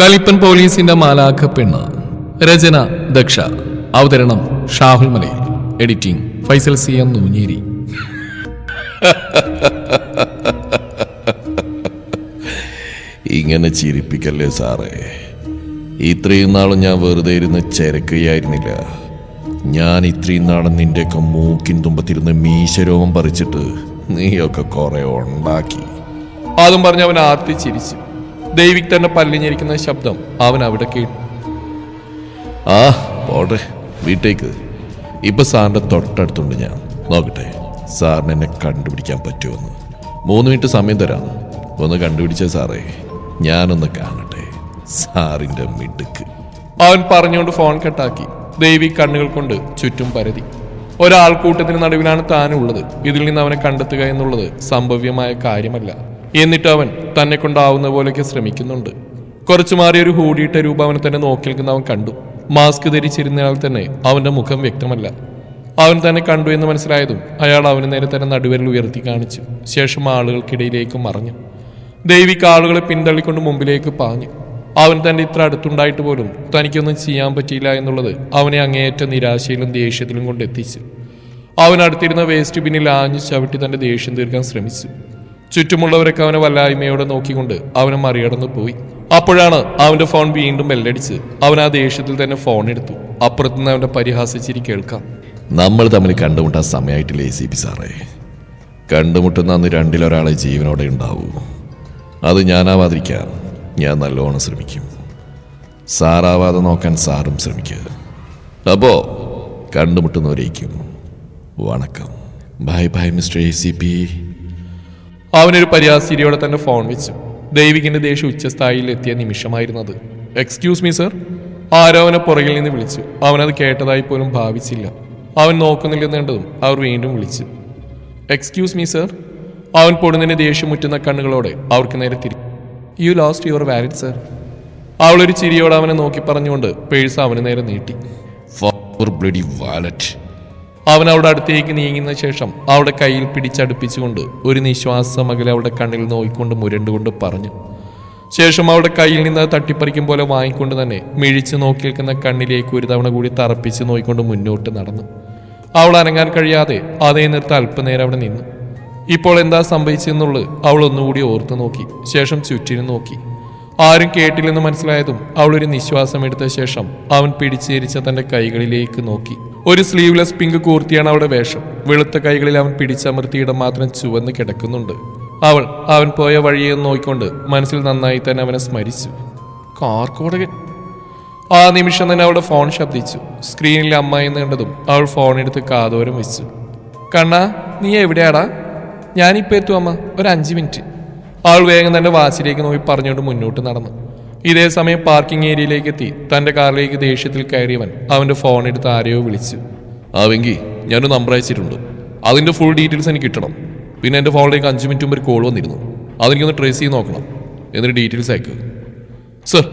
കലിപ്പൻ പോലീസിന്റെ മാലാഖ പെണ്ണ്. രചന ദക്ഷ. അവതരണം Shahul Malayil. Editing Faisal C M Noonjeri. ഇങ്ങനെ ചിരിപ്പിക്കല്ലേ സാറേ? ഇത്രയും നാളും ഞാൻ വെറുതെ ഇരുന്ന് ചരക്കുകയായിരുന്നില്ല. ഞാൻ ഇത്രയും നാളും നിന്റെയൊക്കെ മൂക്കിൻ തുമ്പത്തിരുന്ന് മീശരോമം പറിച്ചിട്ട് നീയൊക്കെ കുറെ ഉണ്ടാക്കി. അതും പറഞ്ഞ് അവൻ ആർത്തി ചിരിച്ചു. ദൈവിക് തന്നെ പല്ലിഞ്ഞിരിക്കുന്ന ശബ്ദം അവൻ അവിടെ കേട്ടു. ആ പോട്ടെ വീട്ടേക്ക്. ഇപ്പൊ സാറിന്റെ തൊട്ടടുത്തുണ്ട് ഞാൻ. നോക്കട്ടെ സാറിന് എന്നെ കണ്ടുപിടിക്കാൻ പറ്റുമെന്ന്. മൂന്ന് മിനിറ്റ് സമയം തരാം. ഒന്ന് കണ്ടുപിടിച്ച സാറേ. ഞാനൊന്ന് കാണട്ടെ. സാറിന്റെ മിടുക്ക്. അവൻ പറഞ്ഞുകൊണ്ട് ഫോൺ കട്ടാക്കി. ദൈവിക് കണ്ണുകൾ കൊണ്ട് ചുറ്റും പരതി. ഒരാൾക്കൂട്ടത്തിന് നടുവിലാണ് താനുള്ളത്. ഇതിൽ നിന്ന് അവനെ കണ്ടെത്തുക എന്നുള്ളത് സംഭവ്യമായ കാര്യമല്ല. എന്നിട്ട് അവൻ തന്നെ കൊണ്ടാവുന്ന പോലെയൊക്കെ ശ്രമിക്കുന്നുണ്ട്. കുറച്ചു മാറിയൊരു ഹൂടിയിട്ട രൂപം അവനെ തന്നെ നോക്കി നിൽക്കുന്ന അവൻ കണ്ടു. മാസ്ക് ധരിച്ചിരുന്നയാൾ തന്നെ അവന്റെ മുഖം വ്യക്തമല്ല. അവൻ തന്നെ കണ്ടു എന്ന് മനസ്സിലായതും അയാൾ അവന് നേരെ തന്നെ നടുവരൽ ഉയർത്തി കാണിച്ചു. ശേഷം ആളുകൾക്കിടയിലേക്ക് മറഞ്ഞു. ദൈവിക്ക് ആളുകളെ പിന്തള്ളിക്കൊണ്ട് മുമ്പിലേക്ക് പാഞ്ഞു. അവൻ തന്റെ ഇത്ര അടുത്തുണ്ടായിട്ട് പോലും തനിക്കൊന്നും ചെയ്യാൻ പറ്റിയില്ല എന്നുള്ളത് അവനെ അങ്ങേയറ്റ നിരാശയിലും ദേഷ്യത്തിലും കൊണ്ട് എത്തിച്ചു. അവൻ അടുത്തിരുന്ന വേസ്റ്റ് ബിന്നിൽ ആഞ്ഞു ചവിട്ടി തന്റെ ദേഷ്യം തീർക്കാൻ ശ്രമിച്ചു. ചുറ്റുമുള്ളവരൊക്കെ അവനെ വല്ലായ്മയോടെ നോക്കിക്കൊണ്ട് അവനെ മറികടന്നു പോയി അപ്പോഴാണ് അവന്റെ ഫോൺ വീണ്ടും ബെല്ലടിച്ച് അവൻ ആ ദേഷ്യത്തിൽ തന്നെ ഫോൺ എടുത്തു. അപ്പുറത്തുനിന്ന് അവന്റെ പരിഹാസിച്ചിരി കേൾക്കാം. നമ്മൾ തമ്മിൽ കണ്ടുമുട്ടാൻ സമയമായിട്ടില്ല സി പി സാറേ? കണ്ടുമുട്ടുന്ന അന്ന് രണ്ടിലൊരാളെ ജീവനോടെ ഉണ്ടാവൂ. അത് ഞാനാവാതിരിക്കാൻ ഞാൻ നല്ലോണം ശ്രമിക്കും. സാറാവാതെ നോക്കാൻ സാറും ശ്രമിക്കുക അപ്പോ കണ്ടുമുട്ടുന്നവരേക്കും. വണക്കം. Bye bye mister A C P അവനൊരു പരിഹാസിരിയോടെ തന്നെ ഫോൺ വെച്ചു. ദൈവികിന്റെ ദേഷ്യം ഉച്ചസ്ഥായിയിൽ എത്തിയ നിമിഷമായിരുന്നത്. എക്സ്ക്യൂസ് മീ സർ ആരോ അവനെ പുറകിൽ നിന്ന് വിളിച്ചു. അവനത് കേട്ടതായി പോലും ഭാവിച്ചില്ല. അവൻ നോക്കുന്നില്ലെന്നേണ്ടതും അവർ വീണ്ടും വിളിച്ചു. എക്സ്ക്യൂസ് മീ സർ അവൻ പൊടുന്നതിന് ദേഷ്യം മുറ്റുന്ന കണ്ണുകളോടെ അവർക്ക് നേരെ തിരി you lost your wallet sir അവളൊരു ചിരിയോടെ അവനെ നോക്കി പറഞ്ഞുകൊണ്ട് പേഴ്സ് അവന് നേരെ നീട്ടി. വാലറ്റ് അവൻ അവിടെ അടുത്തേക്ക് നീങ്ങുന്ന ശേഷം അവിടെ കയ്യിൽ പിടിച്ചടുപ്പിച്ചുകൊണ്ട് ഒരു നിശ്വാസം അകലെ അവിടെ കണ്ണിൽ നോയിക്കൊണ്ട് മുരണ്ടുകൊണ്ട് പറഞ്ഞു. ശേഷം അവിടെ കയ്യിൽ നിന്ന് തട്ടിപ്പറിക്കും പോലെ വാങ്ങിക്കൊണ്ട് തന്നെ മിഴിച്ച് നോക്കി നിൽക്കുന്ന കണ്ണിലേക്ക് ഒരു തവണ കൂടി തറപ്പിച്ച് നോയിക്കൊണ്ട് മുന്നോട്ട് നടന്നു. അവൾ അനങ്ങാൻ കഴിയാതെ അതേ നിർത്ത് അല്പനേരം അവിടെ നിന്നു. ഇപ്പോൾ എന്താ സംഭവിച്ചെന്നുള്ളത് അവൾ ഒന്നുകൂടി ഓർത്തു നോക്കി. ശേഷം ചുറ്റിനും നോക്കി. ആരും കേട്ടില്ലെന്ന് മനസ്സിലായതും അവൾ ഒരു നിശ്വാസം എടുത്ത ശേഷം അവൻ പിടിച്ചേരിച്ച തന്റെ കൈകളിലേക്ക് നോക്കി. ഒരു സ്ലീവ്ലെസ് പിങ്ക് കൂർത്തിയാണ് അവളുടെ വേഷം. വെളുത്ത കൈകളിൽ അവൻ പിടിച്ചമർത്തിയിടം മാത്രം ചുവന്ന് കിടക്കുന്നുണ്ട്. അവൾ അവൻ പോയ വഴിയെ നോക്കിക്കൊണ്ട് മനസ്സിൽ നന്നായി തന്നെ അവനെ സ്മരിച്ചു. കാർക്കോടകൻ ആ നിമിഷം തന്നെ അവളുടെ ഫോൺ ശബ്ദിച്ചു. സ്ക്രീനിൽ അമ്മ എന്ന് കണ്ടതും അവൾ ഫോൺ എടുത്ത് കാതോരം വെച്ചു. കണ്ണാ നീ എവിടെയാടാ? ഞാനിപ്പോ എത്തും അമ്മ. ഒരു അഞ്ച് മിനിറ്റ്. അവൾ വേഗം തന്റെ വാശിലേക്ക് നോക്കി പറഞ്ഞുകൊണ്ട് മുന്നോട്ട് നടന്നു. ഇതേ സമയം പാർക്കിംഗ് ഏരിയയിലേക്ക് എത്തി. തന്റെ കാറിലേക്ക് ദേഷ്യത്തിൽ കയറിയവൻ അവന്റെ ഫോൺ എടുത്ത് ആരെയോ വിളിച്ചു. ആവെങ്കി വെങ്കി ഞാനൊരു നമ്പർ അയച്ചിട്ടുണ്ട്. അതിന്റെ ഫുൾ ഡീറ്റെയിൽസ് എനിക്ക് കിട്ടണം. പിന്നെ എന്റെ ഫോണിലേക്ക് അഞ്ച് മിനിറ്റ് മുമ്പ് ഒരു കോൾ വന്നിരുന്നു. അതെനിക്കൊന്ന് ട്രേസ് ചെയ്ത് നോക്കണം. എന്നിട്ട് ഡീറ്റെയിൽസ് അയക്കുക സർ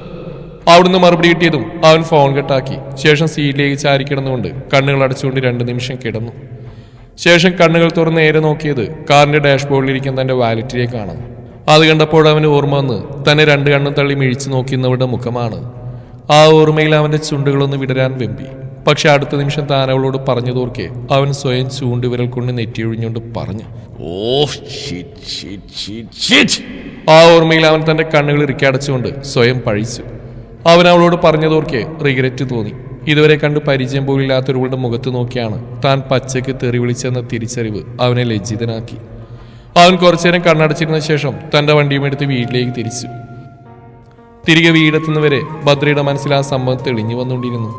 അവിടുന്ന് മറുപടി കിട്ടിയതും അവൻ ഫോൺ കെട്ടാക്കി ശേഷം സീറ്റിലേക്ക് ചാരി കിടന്നുകൊണ്ട് കണ്ണുകൾ അടച്ചുകൊണ്ട് രണ്ട് നിമിഷം കിടന്നു. ശേഷം കണ്ണുകൾ തുറന്ന് നേരെ നോക്കിയത് കാറിന്റെ ഡാഷ്ബോർഡിലിരിക്കുന്ന തന്റെ തന്റെ വാലറ്റിലേക്കാണ് അത് കണ്ടപ്പോൾ അവന് ഓർമ്മ വന്ന് തന്നെ രണ്ട് കണ്ണും തള്ളി മിഴിച്ചു നോക്കുന്നവരുടെ മുഖമാണ്. ആ ഓർമ്മയിൽ അവന്റെ ചുണ്ടുകളൊന്ന് വിടരാൻ വെമ്പി. പക്ഷെ അടുത്ത നിമിഷം താൻ അവളോട് പറഞ്ഞു തോർക്കെ അവൻ സ്വയം ചൂണ്ടുവിരൽ കൊണ്ട് നെറ്റിയൊഴിഞ്ഞുകൊണ്ട് പറഞ്ഞു ഓ ആ ഓർമ്മയിൽ അവൻ തന്റെ കണ്ണുകൾ ഇറുക്കിയടച്ചുകൊണ്ട് സ്വയം പഴിച്ചു. അവൻ അവളോട് പറഞ്ഞതോർക്കെ റിഗ്രറ്റ് തോന്നി. ഇതുവരെ കണ്ട് പരിചയം പോലില്ലാത്തൊരുവളുടെ മുഖത്ത് നോക്കിയാണ് താൻ പച്ചയ്ക്ക് തെറി വിളിച്ചെന്ന തിരിച്ചറിവ് അവനെ ലജ്ജിതനാക്കി. അവൻ കുറച്ചു നേരം കണ്ണടച്ചിരുന്ന ശേഷം തന്റെ വണ്ടിയും എടുത്ത് വീട്ടിലേക്ക് തിരിച്ചു. തിരികെ വീടെത്തുന്നവരെ ഭദ്രയുടെ മനസ്സിൽ ആ സംഭവം തെളിഞ്ഞു വന്നുകൊണ്ടിരുന്നു.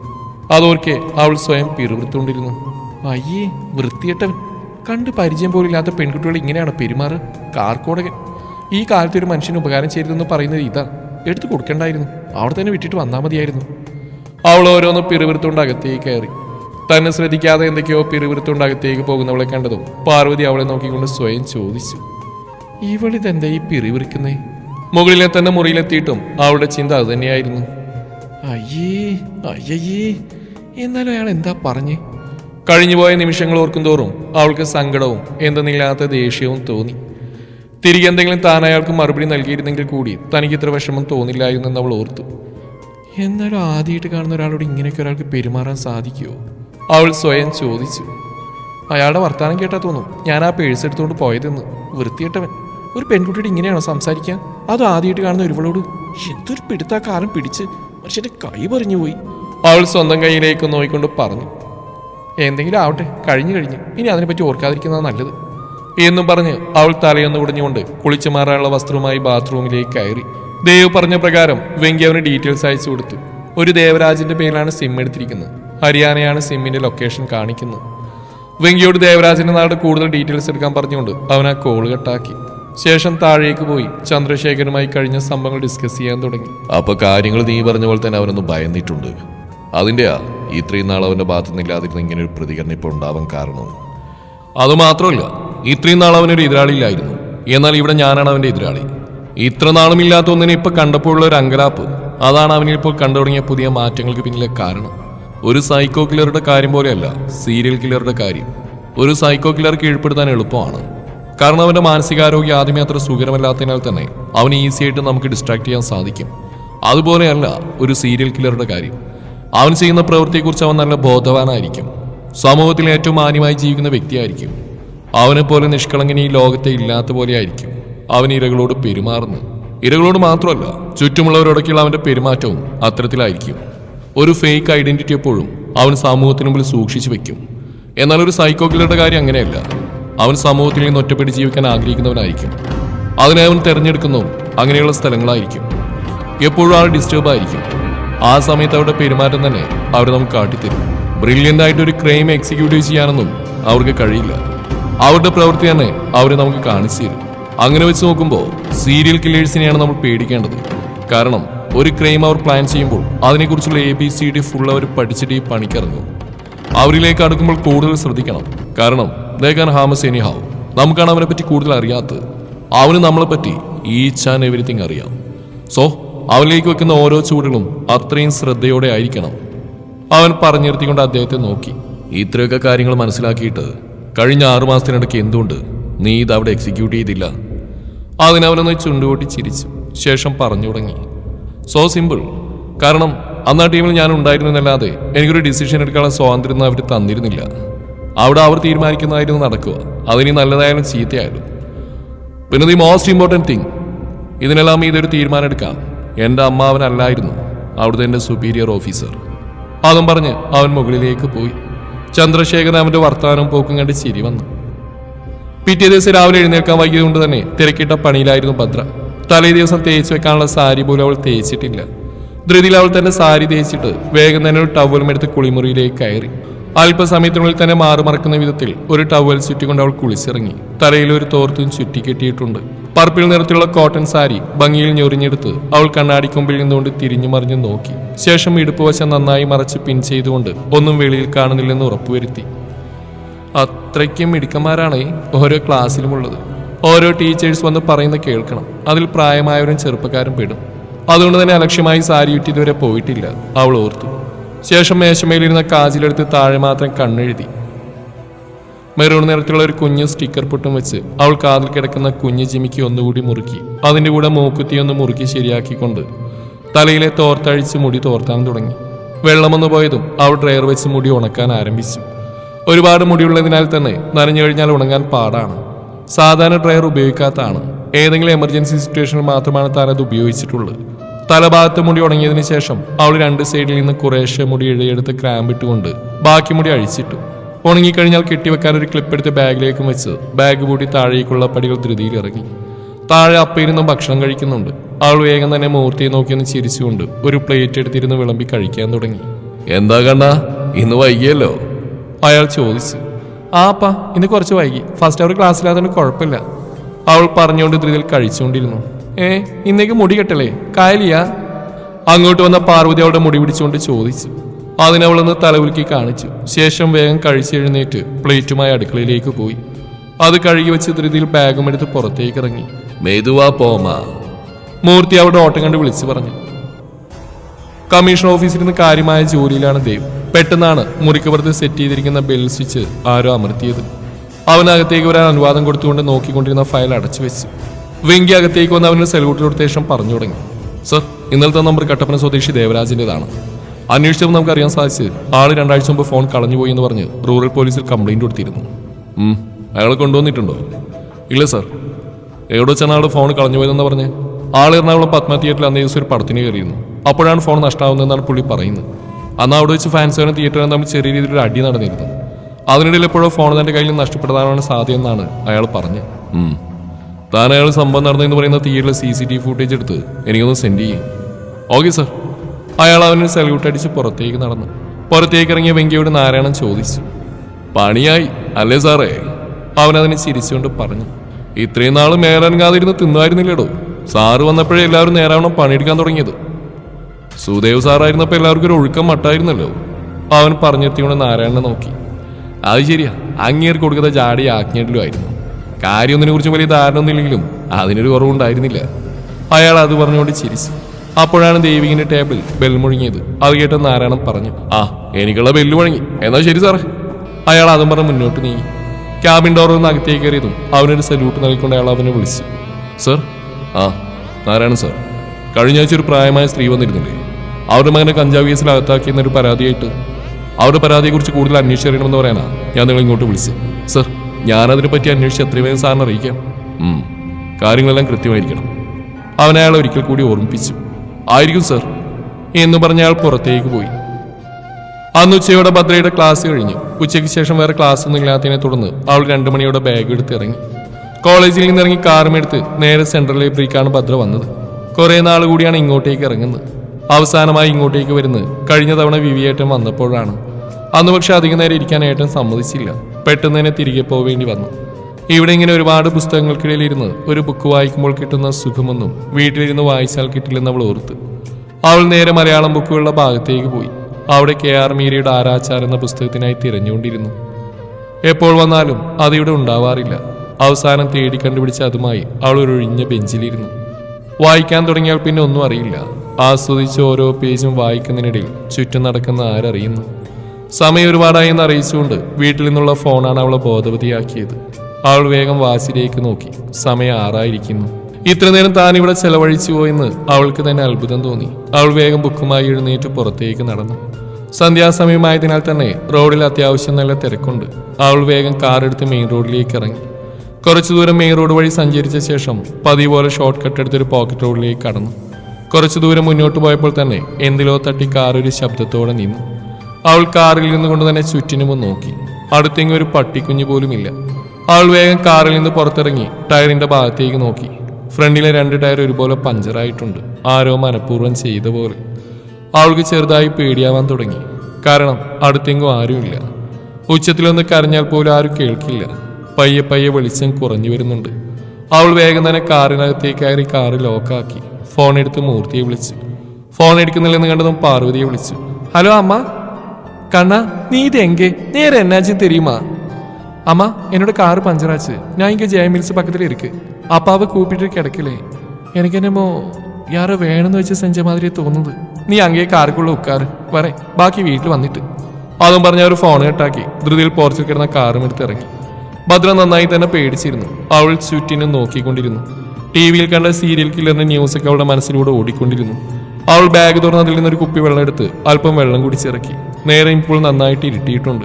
അതോർക്കെ അവൾ സ്വയം പിറുവിറുത്തുകൊണ്ടിരുന്നു അയ്യേ വൃത്തിയട്ടവൻ കണ്ട് പരിചയം പോലില്ലാത്ത പെൺകുട്ടികൾ ഇങ്ങനെയാണ് പെരുമാറ്? കാർക്കോടകൻ. ഈ കാലത്ത് ഒരു മനുഷ്യന് ഉപകാരം ചെയ്തതെന്ന് പറയുന്നത് ഇതാ. എടുത്തു കൊടുക്കണ്ടായിരുന്നു. അവിടെ തന്നെ വിട്ടിട്ട് വന്നാൽ മതിയായിരുന്നു. അവൾ ഓരോന്ന് പിറുവിറുത്തുകൊണ്ട് അകത്തേക്ക് കയറി. തന്നെ ശ്രദ്ധിക്കാതെ എന്തൊക്കെയോ പിറുവിറുത്തുകൊണ്ട് പോകുന്നവളെ കണ്ടതും പാർവതി അവളെ നോക്കിക്കൊണ്ട് സ്വയം ചോദിച്ചു ഇവളിതെന്താ ഈ പിറിവിറിക്കുന്നേ മുകളിലെ തന്നെ മുറിയിലെത്തിയിട്ടും അവളുടെ ചിന്ത അത് തന്നെയായിരുന്നു. അയ്യേ അയ്യയ്യേ എന്നാലും അയാൾ എന്താ പറഞ്ഞേ? കഴിഞ്ഞുപോയ നിമിഷങ്ങൾ ഓർക്കും തോറും അവൾക്ക് സങ്കടവും എന്തെന്നില്ലാത്ത ദേഷ്യവും തോന്നി. തിരികെ എന്തെങ്കിലും താൻ അയാൾക്ക് മറുപടി നൽകിയിരുന്നെങ്കിൽ കൂടി തനിക്ക് ഇത്ര വിഷമം തോന്നില്ലായിരുന്നു എന്ന് അവൾ ഓർത്തു. എന്നാലും ആദ്യമായിട്ട് കാണുന്ന ഒരാളോട് ഇങ്ങനെയൊക്കെ ഒരാൾക്ക് പെരുമാറാൻ സാധിക്കുമോ അവൾ സ്വയം ചോദിച്ചു. അയാളുടെ വർത്തമാനം കേട്ടാ തോന്നും. ഞാൻ ആ പേഴ്സ് എടുത്തുകൊണ്ട് പോയതെന്ന്. വൃത്തിയിട്ടവൻ ഒരു പെൺകുട്ടിയുടെ ഇങ്ങനെയാണോ സംസാരിക്കാൻ അത് ആദ്യമായിട്ട് കാണുന്ന ഒരുവളോട്. എന്തൊരു പിടുത്താ കാലം പിടിച്ച്. മനുഷ്യന്റെ കൈ പറഞ്ഞു പോയി. അവൾ സ്വന്തം കൈയിലേക്ക് നോക്കിക്കൊണ്ട് പറഞ്ഞു. എന്തെങ്കിലും ആവട്ടെ കഴിഞ്ഞു കഴിഞ്ഞു. ഇനി അതിനെപ്പറ്റി ഓർക്കാതിരിക്കുന്നതാണ് നല്ലത്. എന്നും പറഞ്ഞ് അവൾ തലയൊന്ന് കുടഞ്ഞുകൊണ്ട് കുളിച്ചു മാറാനുള്ള വസ്ത്രവുമായി ബാത്റൂമിലേക്ക് കയറി. ദേവ് പറഞ്ഞ പ്രകാരം വെങ്കി അവന് ഡീറ്റെയിൽസ് അയച്ചു കൊടുത്തു. ഒരു ദേവരാജിന്റെ പേരിലാണ് സിം എടുത്തിരിക്കുന്നത്. ഹരിയാനയാണ് സിമ്മിന്റെ ലൊക്കേഷൻ കാണിക്കുന്നത്. വെങ്കിയോട് ദേവരാജിന്റെ നാട് കൂടുതൽ ഡീറ്റെയിൽസ് എടുക്കാൻ പറഞ്ഞുകൊണ്ട് അവൻ ആ കോൾ കട്ടാക്കി. ശേഷം താഴേക്ക് പോയി ചന്ദ്രശേഖരനുമായി കഴിഞ്ഞ സംഭവങ്ങൾ ഡിസ്കസ് ചെയ്യാൻ തുടങ്ങി. അപ്പൊ കാര്യങ്ങൾ നീ പറഞ്ഞ പോലെ തന്നെ അവനൊന്ന് ഭയന്നിട്ടുണ്ട്. അതിന്റെയാ ഇത്രയും നാൾ അവന്റെ ഭാഗത്തു നിന്നില്ലാതിരുന്ന ഇങ്ങനെ ഒരു പ്രതികരണം ഇപ്പോൾ ഉണ്ടാവാൻ കാരണം അതുമാത്രമല്ല ഇത്രയും നാൾ അവനൊരു എതിരാളിയില്ലായിരുന്നു എന്നാൽ ഇവിടെ ഞാനാണ് അവന്റെ എതിരാളി. ഇത്ര നാളും ഇല്ലാത്ത ഒന്നിനെ ഇപ്പൊ കണ്ടപ്പോഴുള്ള ഒരു അങ്കലാപ്പ് അതാണ് അവനിപ്പോൾ കണ്ടു തുടങ്ങിയ പുതിയ മാറ്റങ്ങൾക്ക് പിന്നിലെ കാരണം. ഒരു സൈക്കോ കില്ലറുടെ കാര്യം പോലെയല്ല സീരിയൽ കില്ലറുടെ കാര്യം. ഒരു സൈക്കോ കില്ലർ കീഴ്പ്പെടുത്താൻ എളുപ്പമാണ്. കാരണം അവന്റെ മാനസികാരോഗ്യം ആദ്യമേ അത്ര സുഖകരമല്ലാത്തതിനാൽ തന്നെ അവന് ഈസി ആയിട്ട് നമുക്ക് ഡിസ്ട്രാക്ട് ചെയ്യാൻ സാധിക്കും. അതുപോലെയല്ല ഒരു സീരിയൽ കില്ലറുടെ കാര്യം. അവൻ ചെയ്യുന്ന പ്രവൃത്തിയെക്കുറിച്ച് അവൻ നല്ല ബോധവാനായിരിക്കും. സമൂഹത്തിൽ ഏറ്റവും മാന്യമായി ജീവിക്കുന്ന വ്യക്തിയായിരിക്കും. അവനെ പോലെ നിഷ്കളങ്കൻ ഈ ലോകത്തെ ഇല്ലാത്ത പോലെ ആയിരിക്കും അവൻ ഇരകളോട് പെരുമാറുന്നു ഇരകളോട് മാത്രമല്ല ചുറ്റുമുള്ളവരോടൊക്കെയുള്ള അവന്റെ പെരുമാറ്റവും അത്തരത്തിലായിരിക്കും. ഒരു ഫേക്ക് ഐഡന്റിറ്റി എപ്പോഴും അവൻ സമൂഹത്തിന് മുമ്പിൽ സൂക്ഷിച്ചു വെക്കും. എന്നാൽ ഒരു സൈക്കോ കില്ലറുടെ കാര്യം അങ്ങനെയല്ല. അവൻ സമൂഹത്തിൽ നിന്ന് ഒറ്റപ്പെട്ട് ജീവിക്കാൻ ആഗ്രഹിക്കുന്നവനായിരിക്കും. അതിനെ അവൻ തിരഞ്ഞെടുക്കുന്നതും അങ്ങനെയുള്ള സ്ഥലങ്ങളായിരിക്കും. എപ്പോഴും ആൾ ഡിസ്റ്റർബ് ആയിരിക്കും. ആ സമയത്ത് അവരുടെ പെരുമാറ്റം തന്നെ അവർ നമുക്ക് കാട്ടിത്തരും. ബ്രില്യന്റ് ആയിട്ട് ഒരു ക്രൈം എക്സിക്യൂട്ടീവ് ചെയ്യാനൊന്നും അവർക്ക് കഴിയില്ല. അവരുടെ പ്രവൃത്തി തന്നെ അവർ നമുക്ക് കാണിച്ചു തരും. അങ്ങനെ വെച്ച് നോക്കുമ്പോൾ സീരിയൽ കില്ലേഴ്സിനെയാണ് നമ്മൾ പേടിക്കേണ്ടത്. കാരണം ഒരു ക്രൈം അവർ പ്ലാൻ ചെയ്യുമ്പോൾ അതിനെക്കുറിച്ചുള്ള A B C D full അവർ പഠിച്ചിട്ട് ഈ പണിക്കിറങ്ങും അവരിലേക്ക് അടുക്കുമ്പോൾ കൂടുതൽ ശ്രദ്ധിക്കണം. കാരണം they can harm us any have നമുക്കാണ് അവനെ പറ്റി കൂടുതൽ അറിയാത്തത്. അവന് നമ്മളെ പറ്റി ഈച്ച് ആൻഡ് എവരിത്തിങ് അറിയാം. സോ അവനിലേക്ക് വെക്കുന്ന ഓരോ ചൂടുകളും അത്രയും ശ്രദ്ധയോടെ ആയിരിക്കണം. അവൻ പറഞ്ഞു നിർത്തിക്കൊണ്ട് അദ്ദേഹത്തെ നോക്കി. ഇത്രയൊക്കെ കാര്യങ്ങൾ മനസ്സിലാക്കിയിട്ട് കഴിഞ്ഞ ആറു മാസത്തിനിടയ്ക്ക് എന്തുകൊണ്ട് നീ ഇത് അവിടെ എക്സിക്യൂട്ട് ചെയ്തില്ല? അതിനവനൊന്ന് ചുണ്ടുകൂട്ടി ചിരിച്ചു. ശേഷം പറഞ്ഞു തുടങ്ങി. സോ സിമ്പിൾ കാരണം അന്ന് ആ ടീമിൽ ഞാൻ ഉണ്ടായിരുന്നല്ലാതെ എനിക്കൊരു ഡിസിഷൻ എടുക്കാനുള്ള സ്വാതന്ത്ര്യം അവർ തന്നിരുന്നില്ല. അവിടെ അവർ തീരുമാനിക്കുന്നതായിരുന്നു നടക്കുക. അതിനി നല്ലതായാലും ചീത്തയായാലും. പിന്നെ ദി മോസ്റ്റ് ഇമ്പോർട്ടന്റ് തിങ് ഇതിനെല്ലാം ഇതൊരു തീരുമാനം എടുക്കാം. എന്റെ അമ്മാവനല്ലായിരുന്നു. അവിടുത്തെ എന്റെ സുപ്പീരിയർ ഓഫീസർ അതും പറഞ്ഞ് അവൻ മുകളിലേക്ക് പോയി. ചന്ദ്രശേഖരൻ അവന്റെ വർത്തമാനം പോക്കും കണ്ട് ചിരി വന്നു. പിറ്റേ ദിവസം രാവിലെ എഴുന്നേൽക്കാൻ വൈകിയതുകൊണ്ട് തന്നെ തിരക്കിട്ട പണിയിലായിരുന്നു ഭദ്ര. തലേ ദിവസം തേച്ച് വെക്കാനുള്ള സാരി പോലും അവൾ തേച്ചിട്ടില്ല. ധൃതിയിൽ അവൾ തന്റെ സാരി തേച്ചിട്ട് വേഗം തന്നെ ഒരു ടവലും എടുത്ത് കുളിമുറിയിലേക്ക് കയറി. അല്പസമയത്തിനുള്ളിൽ തന്നെ മാറുമറക്കുന്ന വിധത്തിൽ ഒരു ടവൽ ചുറ്റിക്കൊണ്ട് അവൾ കുളിച്ചിറങ്ങി. തലയിൽ ഒരു തോർത്തും ചുറ്റിക്കെട്ടിയിട്ടുണ്ട് പർപ്പിൾ നിറത്തിലുള്ള കോട്ടൺ സാരി ഭംഗിയിൽ ഞൊറിഞ്ഞെടുത്ത് അവൾ കണ്ണാടിക്കൊമ്പിൽ നിന്നുകൊണ്ട് തിരിഞ്ഞു മറിഞ്ഞു നോക്കി. ശേഷം ഇടുപ്പ് വശം നന്നായി മറച്ച് പിൻ ചെയ്തുകൊണ്ട് ഒന്നും വെളിയിൽ കാണുന്നില്ലെന്ന് ഉറപ്പുവരുത്തി. അത്രയ്ക്കും മിടുക്കന്മാരാണ് ഓരോ ക്ലാസ്സിലുമുള്ളത് ഓരോ ടീച്ചേഴ്സ് വന്ന് പറയുന്നത് കേൾക്കണം. അതിൽ പ്രായമായവരും ചെറുപ്പക്കാരും പെടും. അതുകൊണ്ട് തന്നെ അലക്ഷ്യമായി സാരി ഇതുവരെ പോയിട്ടില്ല. അവൾ ഓർത്തു. ശേഷം മേശമേലിരുന്ന കാജിലെടുത്ത് താഴെ മാത്രം കണ്ണെഴുതി. മെറൂൺ നിറത്തിലുള്ള ഒരു കുഞ്ഞു സ്റ്റിക്കർ പൊട്ടും വെച്ച് അവൾ കാതിൽ കിടക്കുന്ന കുഞ്ഞു ജിമിക്ക് ഒന്നുകൂടി മുറുക്കി. അതിന്റെ കൂടെ മൂക്കുത്തി ഒന്ന് മുറുക്കി ശരിയാക്കിക്കൊണ്ട് തലയിലെ തോർത്തഴിച്ച് മുടി തോർത്താൻ തുടങ്ങി. വെള്ളമൊന്നു പോയതും അവൾ ഡ്രയർ വെച്ച് മുടി ഉണക്കാൻ ആരംഭിച്ചു. ഒരുപാട് മുടിയുള്ളതിനാൽ തന്നെ നനഞ്ഞു കഴിഞ്ഞാൽ ഉണങ്ങാൻ പാടാണ്. സാധാരണ ഡ്രയർ ഉപയോഗിക്കാത്തതാണ്. ഏതെങ്കിലും എമർജൻസി സിറ്റുവേഷനിൽ മാത്രമാണ് താൻ അത് ഉപയോഗിച്ചിട്ടുള്ളത്. തലഭാഗത്ത് മുടി ഉണങ്ങിയതിനു ശേഷം അവൾ രണ്ട് സൈഡിൽ നിന്ന് കുറേശ്ശെ മുടി ഇഴയെടുത്ത് ക്രാമ്പ് ഇട്ടുകൊണ്ട് ബാക്കി മുടി അഴിച്ചിട്ടു. ഉണങ്ങിക്കഴിഞ്ഞാൽ കെട്ടിവെക്കാൻ ഒരു ക്ലിപ്പ് എടുത്ത് ബാഗിലേക്കും വെച്ച് ബാഗ് പൂട്ടി താഴേക്കുള്ള പടികൾ ധൃതിയിൽ ഇറങ്ങി താഴെ അപ്പയിരുന്നും ഭക്ഷണം കഴിക്കുന്നുണ്ട്. അവൾ വേഗം തന്നെ മൂർത്തിയെ നോക്കിയൊന്ന് ചിരിച്ചുകൊണ്ട് ഒരു പ്ലേറ്റ് എടുത്തിരുന്ന് വിളമ്പി കഴിക്കാൻ തുടങ്ങി. എന്താ കണ്ണ? ഇന്ന് വൈകിയല്ലോ. അയാൾ ചോദിച്ചു. ആ അപ്പാ ഇന്ന് കുറച്ച് വൈകി. ഫസ്റ്റ് അവർ ക്ലാസ്സിലാത്തതുകൊണ്ട് കുഴപ്പമില്ല അവൾ പറഞ്ഞുകൊണ്ട് ധൃതിയിൽ കഴിച്ചുകൊണ്ടിരുന്നു. ഏ ഇന്നേക്ക് മുടി കെട്ടലേ കായലിയാ? അങ്ങോട്ട് വന്ന പാർവതി അവളുടെ മുടി പിടിച്ചുകൊണ്ട് ചോദിച്ചു. അതിനവളൊന്ന് തലവുലുക്കി കാണിച്ചു. ശേഷം വേഗം കഴിച്ചെഴുന്നേറ്റ് പ്ലേറ്റുമായി അടുക്കളയിലേക്ക് പോയി. അത് കഴുകി വെച്ച് ധൃതിയിൽ ബാഗും എടുത്ത് പുറത്തേക്ക് ഇറങ്ങി. മെതുവാ പോമാ. മൂർത്തി അവിടെ ഓട്ടം കണ്ട് വിളിച്ചു പറഞ്ഞു. കമ്മീഷൻ ഓഫീസിൽ നിന്ന് കാര്യമായ ജോലിയിലാണ് ദേവ്. പെട്ടെന്നാണ് മുറിക്കപ്പുറത്ത് സെറ്റ് ചെയ്തിരിക്കുന്ന ബെൽ സ്വിച്ച് ആരോ അമർത്തിയത്. അവനകത്തേക്ക് വരാൻ അനുവാദം കൊടുത്തുകൊണ്ട് നോക്കിക്കൊണ്ടിരുന്ന ഫയൽ അടച്ചു വെച്ചു. വെങ്കി അകത്തേക്ക് വന്ന് അവന് സല്യൂട്ട് കൊടുത്ത ശേഷം പറഞ്ഞു തുടങ്ങി. സർ ഇന്നലത്തെ നമ്പർ കട്ടപ്പന സ്വദേശി ദേവരാജിന്റെതാണ് അന്വേഷിച്ചപ്പോൾ നമുക്ക് അറിയാൻ സാധിച്ചത് ആൾ രണ്ടാഴ്ച മുമ്പ് ഫോൺ കളഞ്ഞുപോയി എന്ന് പറഞ്ഞ് റൂറൽ പോലീസിൽ കംപ്ലൈന്റ് കൊടുത്തിരുന്നു. അയാൾ കൊണ്ടുവന്നിട്ടുണ്ടോ? ഇല്ല സർ. എവിടെ വെച്ചാണ് ആൾ ഫോൺ കളഞ്ഞു പോയതെന്ന് പറഞ്ഞ്? ആൾ എറണാകുളം പത്മ തിയേറ്ററിൽ അന്നേ ദിവസം ഒരു പടത്തിന് കയറിയിരുന്നു. അപ്പോഴാണ് ഫോൺ നഷ്ടമാവുന്നതെന്നാണ് പുള്ളി പറയുന്നത്. അന്ന് അവിടെ വെച്ച് ഫാൻസുകാരും തിയേറ്ററും തമ്മിൽ ചെറിയ രീതിയിൽ അടി നടന്നിരുന്നു. അതിനിടയിൽ എപ്പോഴോ ഫോൺ തന്റെ കയ്യിൽ നഷ്ടപ്പെടാനാണ് സാധ്യമെന്നാണ് അയാൾ പറഞ്ഞത്. താൻ അയാൾ സംഭവം നടന്നെന്ന് പറയുന്ന തിയേറ്ററിലെ C C T V footage എടുത്ത് എനിക്കൊന്ന് സെൻഡ് ചെയ്യും. ഓക്കെ സർ അയാൾ അവന് സല്യൂട്ട് അടിച്ച് പുറത്തേക്ക് നടന്നു. പുറത്തേക്ക് ഇറങ്ങിയ വെങ്കിയോട് നാരായണൻ ചോദിച്ചു. പണിയായി അല്ലേ സാറേ? അവൻ അവനതിനെ ചിരിച്ചുകൊണ്ട് പറഞ്ഞു. ഇത്രയും നാൾ മേലനങ്ങാതിരുന്ന് തിന്നായിരുന്നില്ലടോ? സാറ് വന്നപ്പോഴേ എല്ലാവരും നേരാവണ്ണം പണിയെടുക്കാൻ തുടങ്ങിയത്. സുദേവ് സാറായിരുന്നപ്പോൾ എല്ലാവർക്കും ഒരു ഒഴുക്കം മട്ടായിരുന്നല്ലോ. അവൻ പറഞ്ഞെത്തിയോണ്ട് നാരായണനെ നോക്കി. അത് ശരിയാ അങ്ങേർക്ക് കൊടുക്കുന്ന ജാടി ആജ്ഞയിലും ആയിരുന്നു കാര്യമൊന്നിനെ കുറിച്ച് വലിയ ധാരണ ഒന്നുമില്ലെങ്കിലും അതിനൊരു കുറവുണ്ടായിരുന്നില്ല. അയാൾ അത് പറഞ്ഞുകൊണ്ട് ചിരിച്ചു. അപ്പോഴാണ് ദേവികിന്റെ ടേബിൾ ബെൽ മുഴങ്ങിയത്. അത് കേട്ട നാരായണൻ പറഞ്ഞു ആ എനിക്കുള്ള ബെല്ല് മുഴങ്ങി. എന്നാ ശരി സാറേ. അയാൾ അതും പറഞ്ഞ് മുന്നോട്ട് നീങ്ങി. ക്യാബിൻ ഡോർ നിന്ന് അകത്തേക്ക് കയറിയതും അവനൊരു സല്യൂട്ട് നൽകിക്കൊണ്ട് അയാൾ അവനെ വിളിച്ചു. സർ? ആ നാരായണൻ സർ. കഴിഞ്ഞ ആഴ്ച ഒരു പ്രായമായ സ്ത്രീ വന്നിരുന്നില്ലേ? അവരുടെ മകനെ കഞ്ചാവ് കേസിൽ അകത്താക്കിയെന്നൊരു പരാതിയായിട്ട്. അവരുടെ പരാതിയെക്കുറിച്ച് കൂടുതൽ അന്വേഷിച്ചറിയണമെന്ന് പറയാനാ? ഞാൻ നിങ്ങൾ ഇങ്ങോട്ട് വിളിച്ചത് സർ ഞാനതിനെ പറ്റി അന്വേഷിച്ച് എത്രയും വേഗം സാറിന് അറിയിക്കാം. കാര്യങ്ങളെല്ലാം കൃത്യമായിരിക്കണം. അവനെ അയാൾ ഒരിക്കൽ കൂടി ഓർമ്മിപ്പിച്ചു. ആയിരിക്കും സർ. എന്ന് പറഞ്ഞ അയാൾ പുറത്തേക്ക് പോയി. അന്ന് ഉച്ചയോടെ ഭദ്രയുടെ ക്ലാസ് കഴിഞ്ഞു. ഉച്ചയ്ക്ക് ശേഷം വേറെ ക്ലാസ് ഒന്നും ഇല്ലാത്തതിനെ തുടർന്ന് അവൾ രണ്ടു മണിയോടെ ബാഗ് എടുത്ത് ഇറങ്ങി. കോളേജിൽ നിന്ന് ഇറങ്ങി കാറുമെടുത്ത് നേരെ സെൻട്രൽ ലൈബ്രറിക്കാണ് ഭദ്ര വന്നത്. കുറെ നാൾ കൂടിയാണ് ഇങ്ങോട്ടേക്ക് ഇറങ്ങുന്നത്. അവസാനമായി ഇങ്ങോട്ടേക്ക് വരുന്നത്. കഴിഞ്ഞ തവണ വിവിയേട്ടൻ വന്നപ്പോഴാണ്. അന്ന് പക്ഷെ അധികം നേരം ഇരിക്കാൻ ഏട്ടൻ സമ്മതിച്ചില്ല. പെട്ടെന്ന് തന്നെ തിരികെ പോവേണ്ടി വന്നു. ഇവിടെ ഇങ്ങനെ ഒരുപാട് പുസ്തകങ്ങൾക്കിടയിൽ ഇരുന്ന് ഒരു ബുക്ക് വായിക്കുമ്പോൾ കിട്ടുന്ന സുഖമൊന്നും വീട്ടിലിരുന്ന് വായിച്ചാൽ കിട്ടില്ലെന്ന് അവൾ ഓർത്ത്. അവൾ നേരെ മലയാളം ബുക്കുകളുടെ ഭാഗത്തേക്ക് പോയി. അവിടെ കെ ആർ മീരയുടെ ആരാച്ചാർ എന്ന പുസ്തകത്തിനായി തിരഞ്ഞുകൊണ്ടിരുന്നു. എപ്പോൾ വന്നാലും അതിവിടെ ഉണ്ടാവാറില്ല. അവസാനം തേടി കണ്ടുപിടിച്ച അതുമായി അവൾ ഒരു ഒഴിഞ്ഞ ബെഞ്ചിലിരുന്നു. വായിക്കാൻ തുടങ്ങിയാൽ പിന്നെ ഒന്നും അറിയില്ല. ആസ്വദിച്ച് ഓരോ പേജും വായിക്കുന്നതിനിടയിൽ ചുറ്റും നടക്കുന്ന ആരറിയുന്നു. സമയം ഒരുപാടായി എന്ന് അറിയിച്ചുകൊണ്ട് വീട്ടിൽ നിന്നുള്ള ഫോണാണ് അവളെ ബോധവതിയാക്കിയത്. അവൾ വേഗം വാശിലേക്ക് നോക്കി. സമയം ആറായിരിക്കുന്നു. ഇത്ര നേരം താൻ ഇവിടെ ചെലവഴിച്ചു പോയെന്ന് അവൾക്ക് തന്നെ അത്ഭുതം തോന്നി. അവൾ വേഗം ബുക്കുമായി എഴുന്നേറ്റ് പുറത്തേക്ക് നടന്നു. സന്ധ്യാസമയമായതിനാൽ തന്നെ റോഡിൽ അത്യാവശ്യം നല്ല തിരക്കുണ്ട്. അവൾ വേഗം കാർ കാറെടുത്ത് മെയിൻ റോഡിലേക്ക് ഇറങ്ങി. കുറച്ചു ദൂരം മെയിൻ റോഡ് വഴി സഞ്ചരിച്ച ശേഷം പതിവ് പോലെ ഷോർട്ട് കട്ട് എടുത്തൊരു പോക്കറ്റ് റോഡിലേക്ക് കടന്നു. കുറച്ചു ദൂരം മുന്നോട്ട് പോയപ്പോൾ തന്നെ എന്തിലോ തട്ടി കാർ ഒരു ശബ്ദത്തോടെ നിന്നു. അവൾ കാറിൽ നിന്നുകൊണ്ട് തന്നെ ചുറ്റിനും ഒന്ന് നോക്കി. അടുത്തെങ്കിൽ ഒരു പട്ടിക്കുഞ്ഞു പോലുമില്ല. അവൾ വേഗം കാറിൽ നിന്ന് പുറത്തിറങ്ങി ടയറിന്റെ ഭാഗത്തേക്ക് നോക്കി. ഫ്രണ്ടിലെ രണ്ട് ടയർ ഒരുപോലെ പഞ്ചറായിട്ടുണ്ട്. ആരോ മനഃപൂർവം ചെയ്ത പോലെ. അവൾക്ക് ചെറുതായി പേടിയാവാൻ തുടങ്ങി. കാരണം അടുത്തെങ്കും ആരുമില്ല. ഉച്ചത്തിലൊന്ന് കരഞ്ഞാൽ പോലും ആരും കേൾക്കില്ല. പയ്യെ പയ്യെ വെളിച്ചം കുറഞ്ഞു വരുന്നുണ്ട്. അവൾ വേഗം തന്നെ കാറിനകത്തേക്ക് കയറി കാറ് ലോക്കാക്കി. ഫോൺ എടുത്ത് മൂർത്തിയെ വിളിച്ചു. ഫോൺ എടുക്കുന്നില്ലെന്ന് കണ്ടതും പാർവതിയെ വിളിച്ചു. ഹലോ അമ്മ. കണ്ണ നീ ഇതെങ്കെ നേരെ എന്നാച്ചു തെരിയുമാ അമ്മ എന്നോട് കാറ് പഞ്ചറാച്ച്. ഞാൻ ഇങ്ങനെ ജയ മിൽസ് പക്കത്തിൽ ഇരിക്ക്. അപ്പാവ് കൂപ്പിട്ട് കിടക്കില്ലേ. എനിക്കെന്നോ യാറ് വേണമെന്ന് വെച്ച് സെഞ്ച മാതിരി തോന്നുന്നത്. നീ അങ്ങേ കാർക്കുള്ള ഉക്കാറ്. വരെ ബാക്കി വീട്ടിൽ വന്നിട്ട്. അതും പറഞ്ഞ ഒരു ഫോൺ കെട്ടാക്കി. ധൃതിയിൽ പോർച്ചിൽ കിടന്ന കാറും എടുത്തിറങ്ങി ഭദ്ര നന്നായി തന്നെ പേടിച്ചിരുന്നു. അവൾ ചുറ്റിനും നോക്കിക്കൊണ്ടിരുന്നു. ടി വിയിൽ കണ്ട സീരിയൽ കില്ലറിന്റെ ന്യൂസൊക്കെ അവളുടെ മനസ്സിലൂടെ ഓടിക്കൊണ്ടിരുന്നു. അവൾ ബാഗ് തുറന്ന് അതിൽ നിന്നൊരു കുപ്പി വെള്ളം എടുത്ത് അല്പം വെള്ളം കുടിച്ചിറക്കി. നേരെ ഇപ്പോൾ നന്നായിട്ട് ഇരുട്ടിയിട്ടുണ്ട്.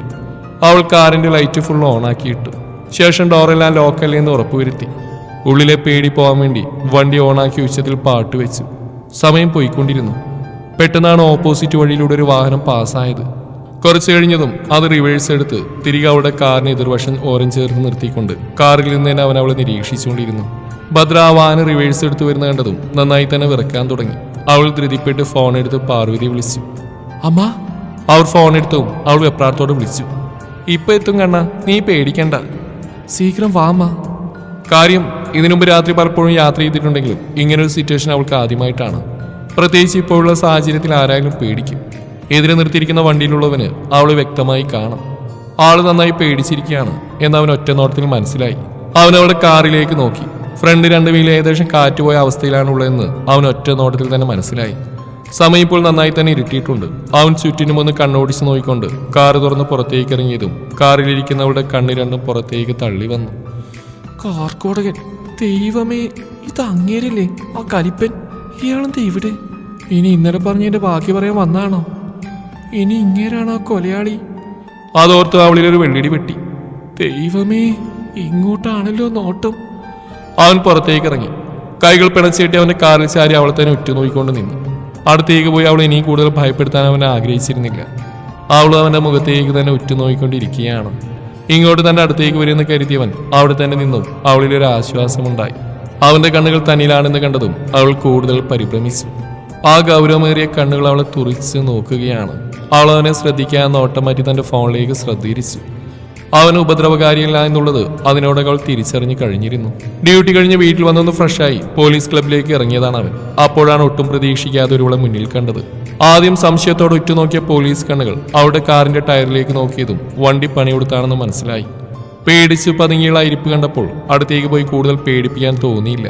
അവൾ കാറിന്റെ ലൈറ്റ് ഫുൾ ഓൺ ആക്കിയിട്ടു. ശേഷം ഡോറെല്ലാം ലോക്കല്ലേ എന്ന് ഉറപ്പുവരുത്തി ഉള്ളിലെ പേടി പോകാൻ വേണ്ടി വണ്ടി ഓണാക്കി ഉച്ചത്തിൽ പാട്ട് വെച്ചു. സമയം പോയിക്കൊണ്ടിരുന്നു. പെട്ടെന്നാണ് ഓപ്പോസിറ്റ് വഴിയിലൂടെ ഒരു വാഹനം പാസ്സായത് കുറച്ചു കഴിഞ്ഞതും അത് റിവേഴ്സ് എടുത്ത് തിരികെ അവളുടെ കാറിന് എതിർവശം ഓറഞ്ച് ചേർത്ത് നിർത്തിക്കൊണ്ട് കാറിൽ നിന്ന് തന്നെ അവൻ അവളെ നിരീക്ഷിച്ചുകൊണ്ടിരുന്നു. ഭദ്ര റിവേഴ്സ് എടുത്ത് വരുന്ന കണ്ടതും നന്നായി തന്നെ വിറക്കാൻ തുടങ്ങി. അവൾ ധൃതിപ്പെട്ട് ഫോൺ എടുത്ത് പാർവതി വിളിച്ചു. അമ്മ. അവർ ഫോൺ എടുത്തും. അവൾ വെപ്രാളത്തോടെ വിളിച്ചു. ഇപ്പൊ എത്തും കണ്ണ. നീ പേടിക്കണ്ട. ശീഘ്രം വാമ്മ കാര്യം ഇതിനുമുമ്പ് രാത്രി പലപ്പോഴും യാത്ര ചെയ്തിട്ടുണ്ടെങ്കിലും ഇങ്ങനൊരു സിറ്റുവേഷൻ അവൾക്ക് ആദ്യമായിട്ടാണ്. പ്രത്യേകിച്ച് ഇപ്പോഴുള്ള സാഹചര്യത്തിൽ ആരായാലും പേടിക്കും. എതിരെ നിർത്തിയിരിക്കുന്ന വണ്ടിയിലുള്ളവന് അവൾ വ്യക്തമായി കാണാം. ആൾ നന്നായി പേടിച്ചിരിക്കുകയാണ് എന്ന് ഒറ്റ നോട്ടത്തിൽ മനസ്സിലായി. അവൻ അവളുടെ കാറിലേക്ക് നോക്കി. ഫ്രണ്ട് രണ്ട് വീൽ ഏകദേശം കാറ്റുപോയ അവസ്ഥയിലാണുള്ളതെന്ന് അവൻ ഒറ്റ നോട്ടത്തിൽ തന്നെ മനസ്സിലായി. സമയം ഇപ്പോൾ നന്നായി തന്നെ ഇരുട്ടിയിട്ടുണ്ട്. അവൻ ചുറ്റിനും ഒന്ന് കണ്ണോടിച്ച് നോക്കിക്കൊണ്ട് കാറ് തുറന്ന് പുറത്തേക്ക് ഇറങ്ങിയതും കാറിലിരിക്കുന്നവളുടെ കണ്ണ് രണ്ടും പുറത്തേക്ക് തള്ളി വന്നു. കാർക്കോടകൻ ദൈവമേ ഇത് അങ്ങേരില്ലേ? ആ കലിപ്പൻ ഇയാളെന്താ ഇവിടെ? ഇനി ഇന്നലെ പറഞ്ഞതിന്റെ ബാക്കി പറയാൻ വന്നാണോ? ഇനി ഇങ്ങേരാണോ കൊലയാളി? അതോർത്ത് അവളിലൊരു വെള്ളിടി വെട്ടി ദൈവമേ ഇങ്ങോട്ടാണല്ലോ നോട്ടം. അവൻ പുറത്തേക്ക് ഇറങ്ങി കൈകൾ പിണച്ചേട്ടി അവന്റെ കാറിൽ ചാരി അവളെ തന്നെ ഉറ്റുനോക്കിക്കൊണ്ട് നിന്നു. അടുത്തേക്ക് പോയി അവൾ ഇനിയും കൂടുതൽ ഭയപ്പെടുത്താൻ അവൻ ആഗ്രഹിച്ചിരുന്നില്ല. അവൾ അവന്റെ മുഖത്തേക്ക് തന്നെ ഉറ്റുനോക്കിക്കൊണ്ടിരിക്കുകയാണ്. ഇങ്ങോട്ട് തന്റെ അടുത്തേക്ക് വരുമെന്ന് കരുതിയവൻ അവിടെ തന്നെ നിന്നും അവളിലൊരു ആശ്വാസമുണ്ടായി. അവന്റെ കണ്ണുകൾ തന്നിലാണെന്ന് കണ്ടതും അവൾ കൂടുതൽ പരിഭ്രമിച്ചു. ആ ഗൗരവമേറിയ കണ്ണുകൾ അവളെ തുറിച്ച് നോക്കുകയാണ്. അവൾ അവനെ ശ്രദ്ധിക്കാൻ നോട്ടം മാറ്റി തന്റെ ഫോണിലേക്ക് ശ്രദ്ധീകരിച്ചു അവൻ ഉപദ്രവകാരിയല്ല എന്നുള്ളത് അതിനോട് അവൾ തിരിച്ചറിഞ്ഞു കഴിഞ്ഞിരുന്നു. ഡ്യൂട്ടി കഴിഞ്ഞ് വീട്ടിൽ വന്നൊന്ന് ഫ്രഷായി പോലീസ് ക്ലബിലേക്ക് ഇറങ്ങിയതാണ് അവൻ. അപ്പോഴാണ് ഒട്ടും പ്രതീക്ഷിക്കാതെ ഒരുവളെ മുന്നിൽ കണ്ടത്. ആദ്യം സംശയത്തോടെ ഉറ്റുനോക്കിയ പോലീസ് കണ്ണുകൾ അവളുടെ കാറിന്റെ ടയറിലേക്ക് നോക്കിയതും വണ്ടി പണിയെടുത്താണെന്ന് മനസ്സിലായി. പേടിച്ച് പതുങ്ങിയുള്ള ഇരിപ്പ് കണ്ടപ്പോൾ അടുത്തേക്ക് പോയി കൂടുതൽ പേടിപ്പിക്കാൻ തോന്നിയില്ല.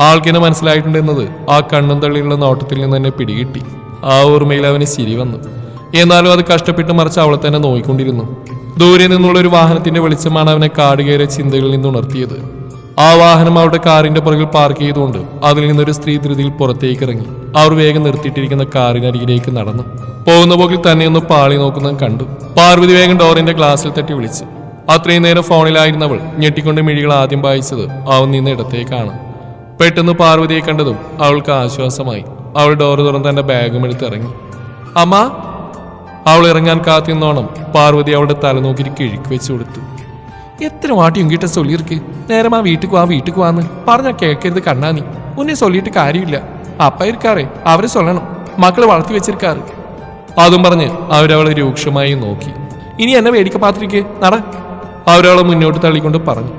ആൾക്കിനെ മനസ്സിലായിട്ടുണ്ടെന്നത് ആ കണ്ണും തള്ളിയുള്ള നോട്ടത്തിൽ നിന്ന് തന്നെ പിടികിട്ടി. ആ ഓർമ്മയിൽ അവന് ശരി വന്നു. എന്നാലും അത് കഷ്ടപ്പെട്ട് മറിച്ച് അവളെ തന്നെ നോയിക്കൊണ്ടിരുന്നു. ദൂരെ നിന്നുള്ള ഒരു വാഹനത്തിന്റെ വെളിച്ചമാണ് അവനെ കാടുകയറിയ ചിന്തകളിൽ നിന്ന് ഉണർത്തിയത്. ആ വാഹനം അവരുടെ കാറിന്റെ പുറകിൽ പാർക്ക് ചെയ്തുകൊണ്ട് അതിൽ നിന്നൊരു സ്ത്രീ ധൃതിയിൽ പുറത്തേക്ക് ഇറങ്ങി. അവർ വേഗം നിർത്തിയിട്ടിരിക്കുന്ന കാറിനരികിലേക്ക് നടന്നു. പോകുന്ന പോക്കിൽ തന്നെ ഒന്ന് പാളി നോക്കുന്നത് കണ്ടു. പാർവതി വേഗം ഡോറിന്റെ ഗ്ലാസ്സിൽ തട്ടി വിളിച്ചു. അത്രയും നേരം ഫോണിലായിരുന്നവൾ ഞെട്ടിക്കൊണ്ട് മിഴികൾ ആദ്യം വായിച്ചത് അവൻ നിന്ന് ഇടത്തേക്കാണ്. പെട്ടെന്ന് പാർവതിയെ കണ്ടതും അവൾക്ക് ആശ്വാസമായി. അവൾ ഡോറ് തുറന്ന് തന്റെ ബാഗും എടുത്ത് ഇറങ്ങി. അമ്മ അവൾ ഇറങ്ങാൻ കാത്തിന്നോണം പാർവതി അവളുടെ നോക്കി കിഴിക്ക് വെച്ചു കൊടുത്തു. എത്ര വാട്ടിയും കിട്ട സൊല്ലിയിർക്ക് നേരം ആ വീട്ടിൽ പോവാ വീട്ടിൽ വാന്ന്. പറഞ്ഞാൽ കേൾക്കരുത് കണ്ണാ നീ ഉന്നെ സൊല്ലിയിട്ട് കാര്യമില്ല. അപ്പ ഇരിക്കാറേ അവരെ സൊല്ലണം. മക്കളെ വളർത്തി വെച്ചിരിക്കാറ്. അതും പറഞ്ഞ് അവരവളെ രൂക്ഷമായി നോക്കി. ഇനി എന്നെ വേടിക്ക പാത്തിരിക്കേ. നട. അവരവളെ മുന്നോട്ട് തള്ളിക്കൊണ്ട് പറഞ്ഞു.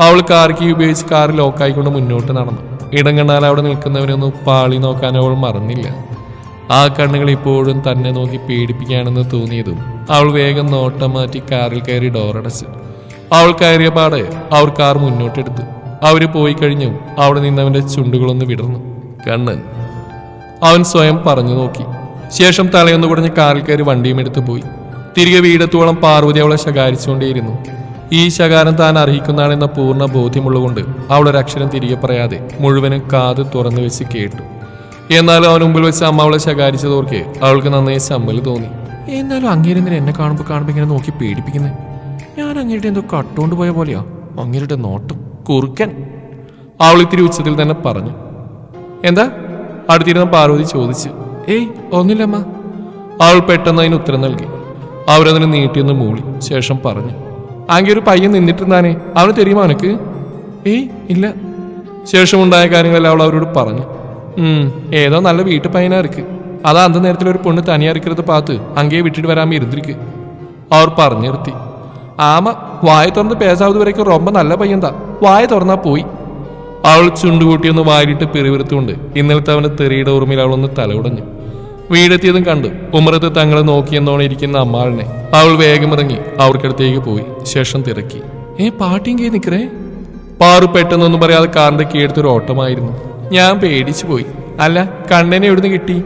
അവൾ കാർ കീ ഉപയോഗിച്ച് കാർ ലോക്കായിക്കൊണ്ട് മുന്നോട്ട് നടന്നു. ഇടം കണ്ടാൽ അവിടെ നിൽക്കുന്നവരൊന്നും പാളി നോക്കാൻ അവൾ മറന്നില്ല. ആ കണ്ണുകൾ ഇപ്പോഴും തന്നെ നോക്കി പേടിപ്പിക്കുകയാണെന്ന് തോന്നിയതും അവൾ വേഗം നോട്ടം മാറ്റി കാറിൽ കയറി ഡോറടച്ചു അവൾ കയറിയ പാടെ അവർ കാർ മുന്നോട്ടെടുത്തു. അവർ പോയി കഴിഞ്ഞു അവിടെ നിന്ന് നിന്നവന്റെ ചുണ്ടുകളൊന്ന് വിടർന്നു. കണ്ണൻ അവൻ സ്വയം പറഞ്ഞു നോക്കി. ശേഷം തലയൊന്നു കുടഞ്ഞ് കാറിൽ കയറി വണ്ടിയും എടുത്തു പോയി. തിരികെ വീടത്തോളം പാർവതി അവളെ ശകാരിച്ചുകൊണ്ടേയിരുന്നു. ഈ ശകാരം താൻ അർഹിക്കുന്നതാണെന്ന പൂർണ ബോധ്യമുള്ളതുകൊണ്ട് അവളൊരക്ഷരം തിരികെ പറയാതെ മുഴുവനും കാത് തുറന്നു വെച്ച് കേട്ടു. എന്നാലും അവൻ മുമ്പിൽ വെച്ച് അമ്മ അവളെ ശകാരിച്ചതോർക്കെ അവൾക്ക് നന്നായി ചമ്മൽ തോന്നി. എന്നാലും അങ്ങേരെന്തിനെ എന്നെ കാണുമ്പോൾ കാണുമ്പോൾ ഇങ്ങനെ നോക്കി പേടിപ്പിക്കുന്നത് ഞാൻ അങ്ങേരുടെ എന്തോ കട്ടുകൊണ്ട് പോയ പോലെയാ. അങ്ങേരുടെ നോട്ടം കുറുക്കൻ. അവൾ ഇത്തിരി ഉച്ചത്തിൽ തന്നെ പറഞ്ഞു. എന്താ? അടുത്തിരുന്ന പാർവതി ചോദിച്ചു. ഏയ് ഒന്നില്ലമ്മ അവൾ പെട്ടെന്ന് അതിന് ഉത്തരം നൽകി. അവരതിനെ നീട്ടിയൊന്ന് മൂളി. ശേഷം പറഞ്ഞു. ആകെ ഒരു പയ്യൻ നിന്നിട്ടുണ്ടാനേ. അവന് തെരയുമോ ഏയ് ഇല്ല. ശേഷമുണ്ടായ കാര്യങ്ങളെല്ലാം അവൾ അവരോട് പറഞ്ഞു. ഏതോ നല്ല വീട്ടു பையனாக ഇരിക്ക് അതാ അന്ത നേരത്തിൽ ഒരു பொண்ணு தனியாக இருக்கிறத பார்த்து அங்கேயே விட்டுட்டு வராமல் இருந்திருக்கு அவர் പറഞ്ഞു നിർത്തി. ആമ വായ തുറന്ന് പേശാവത് വരയ്ക്കും റൊമ്പ നല്ല പയ്യന്താ. വായ തുറന്നാ പോയി. അവൾ ചുണ്ടുകൂട്ടിയൊന്ന് വായിലിട്ട് പിറിവിരുത്തുകൊണ്ട് ഇന്നലത്തെ അവന്റെ തെറിയുടെ ഓർമ്മയിൽ അവളൊന്ന് തലയുടഞ്ഞു വീടെത്തിയതും കണ്ടു ഉമ്രത്ത് തങ്ങളെ നോക്കിയെന്നോണം ഇരിക്കുന്ന അമ്മാളിനെ അവൾ വേഗമിറങ്ങി അവർക്കടുത്തേക്ക് പോയി. ശേഷം തിരക്കി. ഏ പാട്ടിയും കേ നിക്കറേ പാറു പെട്ടെന്നൊന്നും പറയാതെ കാറിന്റെ കീഴടുത്തൊരു ഓട്ടമായിരുന്നു. ഞാൻ പേടിച്ചു പോയി. അല്ല കണ്ണനെ എവിടുന്ന് കിട്ടി?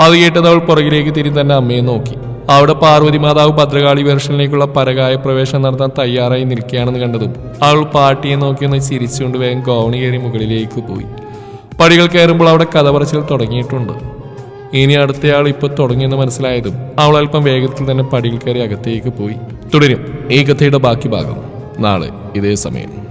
അത് കേട്ടത് അവൾ പുറകിലേക്ക് തിരി തന്നെ അമ്മയെ നോക്കി. അവിടെ പാർവതി മാതാവ് ഭദ്രകാളി വെർഷനിലേക്കുള്ള പരകായ പ്രവേശനം നടത്താൻ തയ്യാറായി നിൽക്കുകയാണെന്ന് കണ്ടതും അവൾ പാട്ടിയെ നോക്കിയൊന്ന് ചിരിച്ചുകൊണ്ട് വേഗം ഗോവണി കയറി മുകളിലേക്ക് പോയി. പടികൾ കയറുമ്പോൾ അവിടെ കഥ പറച്ചിൽ തുടങ്ങിയിട്ടുണ്ട്. ഇനി അടുത്തയാൾ ഇപ്പോൾ തുടങ്ങിയെന്ന് മനസ്സിലായതും അവൾ അല്പം വേഗത്തിൽ തന്നെ പടികൾ കയറി അകത്തേക്ക് പോയി. തുടരും. ഈ കഥയുടെ ബാക്കി ഭാഗം നാളെ ഇതേ സമയം.